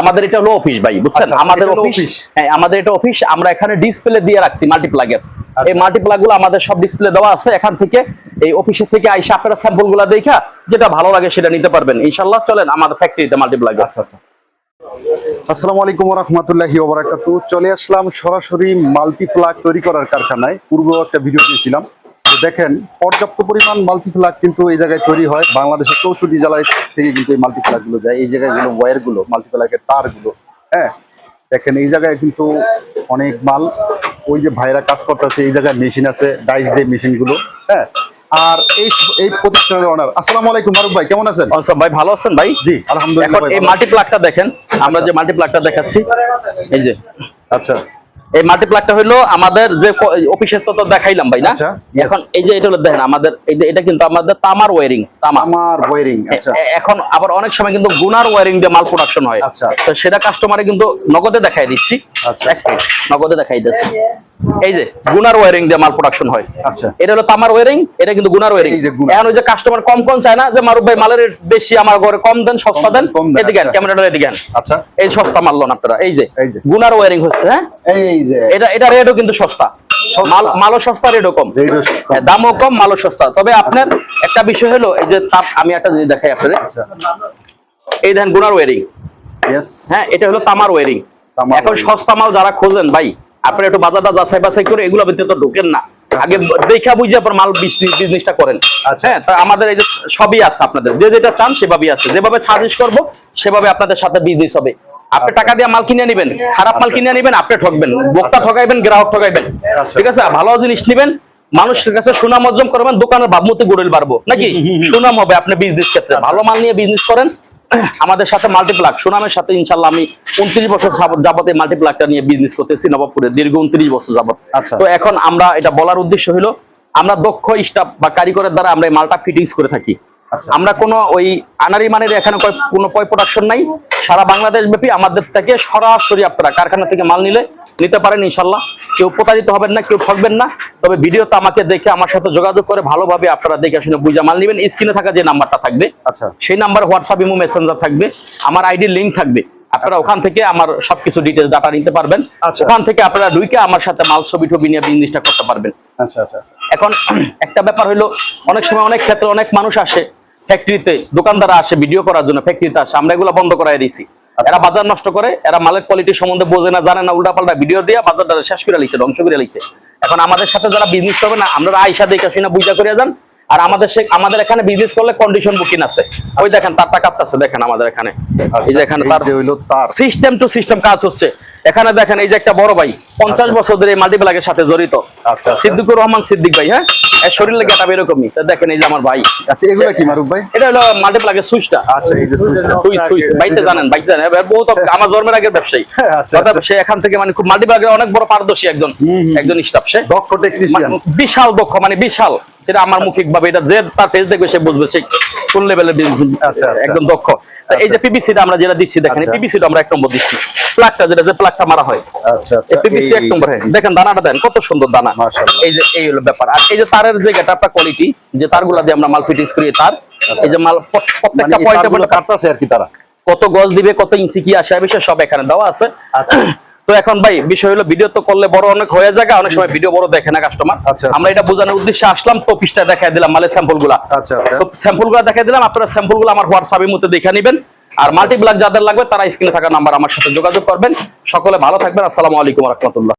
আমাদের এটা হলো অফিস ভাই বুঝছেন? আচ্ছা, আমাদের অফিস। হ্যাঁ আমাদের এটা অফিস আমরা এখানে ডিসপ্লে দিয়ে রাখছি মাল্টিপ্লাগের আচ্ছা। এই মাল্টিপ্লাগগুলো আমাদের সব ডিসপ্লে দেওয়া আছে এখান থেকে এই অফিসে থেকে আইসা আপনারা স্যাম্পলগুলা দেখা যেটা ভালো লাগে সেটা নিতে পারবেন। ইনশাল্লাহ চলেন আমাদের ফ্যাক্টরিতে মাল্টিপ্লাগ আচ্ছা আচ্ছা। আসসালামু আলাইকুম রহমতুল্লাহি ওবরাকাতু চলে আসলাম সরাসরি মাল্টিপ্লাগ তৈরি করার কারখানায়। পূর্ব একটা ভিডিও দিয়েছিলাম। দেখেন পর্যাপ্ত পরিমাণ মাল্টিপ্লাগ কিন্তু এই জায়গায় তৈরি হয়। বাংলাদেশের চৌষট্টি জেলায় থেকে কিন্তু এই মাল্টিপ্লাগগুলো যায়। এই জায়গাগুলো ওয়্যারগুলো মাল্টিপ্লাগের তারগুলো হ্যাঁ? দেখেন এই জায়গায় কিন্তু অনেক মাল। ওই যে ভাইরা কাজ করতেছে এই জায়গায় মেশিন আছে ডাইস যে মেশিনগুলো হ্যাঁ? আর এই এই প্রতিষ্ঠানের অনার আসসালামু আলাইকুম মারুফ ভাই কেমন আছেন? ভাই ভালো আছেন ভাই? জি আলহামদুলিল্লাহ এই আছি। দেখেন আমরা যে মাল্টিপ্লাগটা দেখাচ্ছি এই যে। আচ্ছা। এই মাল্টিপ্লাকটা হলো আমাদের যে অফিসের তো দেখাইলাম ভাই না? আচ্ছা, এখন এই যে এটা হলো দেখেন আমাদের এই যে এটা কিন্তু আমাদের তামার ওয়ারিং তামার ওয়ারিং আচ্ছা। এখন আবার অনেক সময় কিন্তু গুনার ওয়ারিং দিয়ে মাল প্রোডাকশন হয়। আচ্ছা। তো সেটা কাস্টমারে কিন্তু নগদে দেখাই দিচ্ছি। আচ্ছা। এক মিনিট, নগদে দেখাই দিচ্ছি এই যে গুনার ওয়ারিং দিয়ে মাল প্রোডাকশন হয়। আচ্ছা। এটা হলো তামার ওয়ারিং এটা কিন্তু গুনার ওয়ারিং এই যে গুনার। এখন ওই যে কাস্টমার কম কম চায় না যে মারুফ ভাই মালের বেশি আমার ঘরে কম দেন সস্তা দেন এদিকে আচ্ছা। ক্যামেরাটা এদিকে আন। আচ্ছা। এই সস্তা মাল লন আপনারা। এই যে। গুনার ওয়ারিং হচ্ছে হ্যাঁ? এই যে। এটা এটা রেটও কিন্তু সস্তা। সস্তা। মাল মালও সস্তা রেটও কম। হ্যাঁ, দামও কম মালও সস্তা। তবে আপনার একটা বিষয় হলো এই যে তাপ আমি একটা জিনিস দেখাই আপনাদের। আচ্ছা। এই দেখেন গুনার ওয়ারিং হ্যাঁ এটা হলো তামার ওয়ারিং এখন সস্তা মাল যারা খোঁজেন ভাই আপনি একটু বাজারটা যাচাই বাছাই করে এগুলো ভিতরে তো ঢোকেন না। আগে দেখা বুঝে পর মাল বিজনেসটা করেন। আচ্ছা। হ্যাঁ তা আমাদের এই যে সবই আছে আপনাদের। যে যেটা চান সেভাবেই আছে। যেভাবে সাজেস্ট করব সেভাবে আপনাদের সাথে বিজনেস হবে। আপনি টাকা দিয়ে মাল কিনে নেবেন খারাপ মাল কিনে নেবেন আপনি ঠকবেন। বক্তা ঠকাইবেন গ্রাহক ঠকাইবেন। আচ্ছা। ঠিক আছে? ভালো জিনিস নেবেন মানুষের কাছে সুনাম অর্জন করবেন দোকানের ভাবমূর্তি গড়ে পারব নাকি? সুনাম হবে আপনি বিজনেস ক্ষেত্রে। ভালো মাল নিয়ে বিজনেস করেন আমাদের সাথে মাল্টিপ্লাক সুনামের সাথে ইনশাল্লাহ আমি উনত্রিশ বছর যাবতে মাল্টিপ্লাকটা নিয়ে বিজনেস করতেছি নবাবপুরে দীর্ঘ উনত্রিশ বছর যাবত আচ্ছা। তো এখন আমরা এটা বলার উদ্দেশ্য হলো আমরা দক্ষ স্টাফ বা কারিগরের দ্বারা আমরা মালটা ফিটিংস করে থাকি। আমরা কোনো ওই আনারি মানের এখানে কয়- কোনো পয় প্রোডাকশন নাই। সারা বাংলাদেশ ব্যাপী আমাদের থেকে সরাসরি আপনারা কারখানা থেকে মাল নিলে নিতে পারেন ইনশাল্লাহ। কেউ প্রতারিত হবেন না কেউ ঠকবেন না। তবে ভিডিওতে আমাকে দেখে আমার সাথে যোগাযোগ করে ভালোভাবে আপনারা দেখে শুনে বুঝে মাল নেবেন। স্ক্রিনে থাকা যে নাম্বারটা থাকবে আচ্ছা। সেই নাম্বার হোয়াটসঅ্যাপ ইমো মেসেঞ্জার থাকবে। আমার আইডি লিঙ্ক থাকবে। আপনারা ওখান থেকে আমার সবকিছু ডিটেলস ডাটা নিতে পারবেন। আচ্ছা। ওখান থেকে আপনারা ঢুকে আমার সাথে মাল ছবি টবি নিয়ে বিজনেসটা করতে পারবেন। আচ্ছা আচ্ছা। এখন একটা ব্যাপার হলো অনেক সময় অনেক ক্ষেত্রে অনেক মানুষ আসে ফ্যাক্টরিতে দোকানদার আসে ভিডিও করার জন্য ফ্যাক্টরিতে আসে। আমরা এগুলো বন্ধ করাই দিছি এরা বাজার নষ্ট করে এরা মালের কোয়ালিটি সম্বন্ধে বোঝে না জানে না উল্টাপাল্টা ভিডিও দিয়ে বাজারটা শেষ করে লিখছে ধ্বংস করে লিখছে এখন আমাদের সাথে যারা বিজনেস করবে না আমরা আইসা দেখে শুনে বুঝা করে যান। আর আমাদের আমাদের এখানে বিজনেস করলে কন্ডিশন বুকিং আছে। ওই দেখেন তারটা কাঁপতেছে দেখেন আমাদের এখানে। এই যে এখানে তার তার। সিস্টেম টু সিস্টেম কাজ হচ্ছে। এখানে দেখেন এই যে একটা বড় ভাই পঞ্চাশ আচ্ছা। বছর ধরে এই মাল্টিপ্লাগের সাথে জড়িত। আচ্ছা, আচ্ছা। সিদ্দিকুর রহমান সিদ্দিক ভাই হ্যাঁ? এর শরীর লেগে এটা এরকমই। তা দেখেন এই যে আমার ভাই। আচ্ছা এগুলা কি মারুফ ভাই? এটা হলো মাল্টিপ্লাগের সুইচটা। আচ্ছা এই যে সুইচটা সুইচ সুইচ। বাইতে জানেন বাইতে জানেন। এবার বহুত আমার জন্মের আগের ব্যবসায়ী। আচ্ছা, অর্থাৎ আচ্ছা। সে এখান থেকে মানে খুব মাল্টিপ্লাগের অনেক বড় পারদর্শী একজন। একজন স্টাফ সে দক্ষ টেকনিশিয়ান মানে বিশাল দক্ষ মানে বিশাল। সেটা আমার মুখিক ভাবে এটা যে তার ফেস দেখবে সে বুঝবে সে কোন লেভেলের আচ্ছা, আচ্ছা। একদম দক্ষ। এই যে পিবিসিটা আমরা যেটা দিচ্ছি দেখেন আচ্ছা। পিবিসিটা আমরা এক নম্বর দিচ্ছি। প্লাগটা যেটা যে প্লাগটা মারা হয়। আচ্ছা আচ্ছা। পিবিসি এক নম্বর হ্যাঁ। দেখেন দানাটা দেন কত সুন্দর দানা। মাশাআল্লাহ। এই যে এই হলো ব্যাপার। আর এই যে তারের যে গেটআপটা কোয়ালিটি যে তারগুলা দিয়ে আমরা মাল ফিটিংস করি তার এই যে মাল মানে প্রত্যেকটা এই পয়েন্টে তারগুলো কাটতাছে আর কি তারা? কত গজ দিবে কত ইঞ্চি কি আসে বিষয় সব এখানে দেওয়া আছে। আচ্ছা। তো এখন ভাই বিষয় হলো ভিডিও তো করলে বড় অনেক হয়ে যায় অনেক সময় ভিডিও বড় দেখে না কাস্টমার আচ্ছা। আমরা এটা বোঝানোর উদ্দেশ্যে আসলাম তো পিসটা দেখাই দিলাম মালের স্যাম্পলগুলা আচ্ছা আচ্ছা। তো স্যাম্পলগুলা দেখাই দিলাম আপনারা স্যাম্পলগুলো আমার হোয়াটসঅ্যাপের মধ্যে দেখে নেবেন। আর মাল্টিপ্লাক যাদের লাগবে তারা স্ক্রিনে থাকা নাম্বার আমার সাথে যোগাযোগ করবেন। সকলে ভালো থাকবেন আসসালামু আলাইকুম রহমতুল্লাহ।